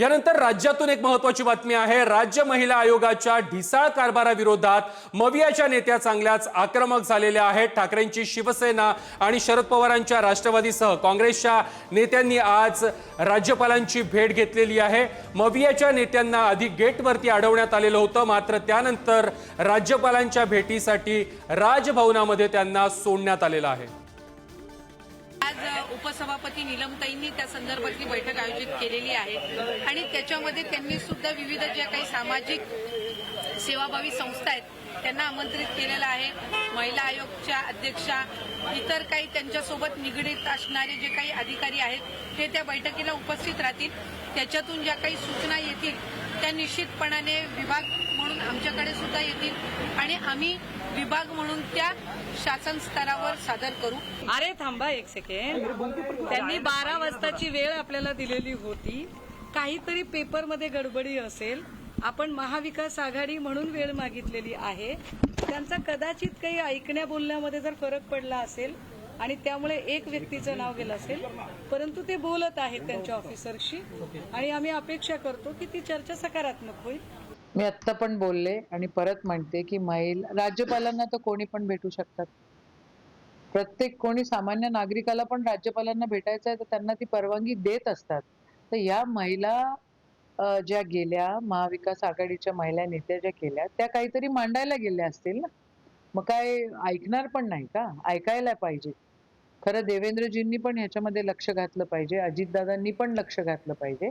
यानंतर राज्यातून एक महत्वाची बातमी आहे. राज्य महिला आयोगाच्या ढिसाळ कारभाराविरोधात मवियाच्या नेत्या चांगल्याच आक्रमक झालेल्या आहेत. ठाकरेंची शिवसेना आणि शरद पवारांच्या राष्ट्रवादीसह काँग्रेसच्या नेत्यांनी आज राज्यपालांची भेट घेतलेली आहे. मवियाच्या नेत्यांना आधी गेटवरती अडवण्यात आलेलं होतं. मात्र त्यानंतर राज्यपालांच्या भेटीसाठी राजभवनामध्ये त्यांना सोडण्यात आलेलं आहे. आज उपसभापती निलमताईंनी त्या संदर्भातली बैठक आयोजित केलेली आहे. आणि त्याच्यामध्ये त्यांनी सुद्धा विविध ज्या काही सामाजिक सेवाभावी संस्था आहेत त्यांना आमंत्रित केलेलं आहे. महिला आयोगच्या अध्यक्षा इतर काही त्यांच्यासोबत निगडीत असणारे जे काही अधिकारी आहेत ते त्या बैठकीला उपस्थित राहतील. त्याच्यातून ज्या काही सूचना येतील त्या निश्चितपणाने विभाग म्हणून आमच्याकडे सुद्धा येतील. आणि आम्ही विभाग म्हणून त्या शासन स्तरावर सादर करू. अरे थांबा एक सेकंड त्यांनी बारा वाजताची वेळ आपल्याला दिलेली होती. काहीतरी पेपरमध्ये गडबडी असेल. आपण महाविकास आघाडी म्हणून वेळ मागितलेली आहे. त्यांचा कदाचित काही ऐकण्या बोलण्यामध्ये जर फरक पडला असेल आणि त्यामुळे एक व्यक्तीचं नाव गेलं असेल परंतु ते बोलत आहेत त्यांच्या ऑफिसरशी आणि आम्ही अपेक्षा करतो की ती चर्चा सकारात्मक होईल. मी आत्ता पण बोलले आणि परत म्हणते की महिला राज्यपालांना तर कोणी पण भेटू शकतात. प्रत्येक कोणी सामान्य नागरिकाला पण राज्यपालांना भेटायचं आहे तर त्यांना ती परवानगी देत असतात. तर या महिला ज्या गेल्या महाविकास आघाडीच्या महिला नेत्या ज्या केल्या त्या काहीतरी मांडायला गेल्या असतील ना? मग काय ऐकणार पण नाही का? ऐकायला पाहिजे. खरं देवेंद्रजींनी पण ह्याच्यामध्ये लक्ष घातलं पाहिजे अजितदादांनी पण लक्ष घातलं पाहिजे.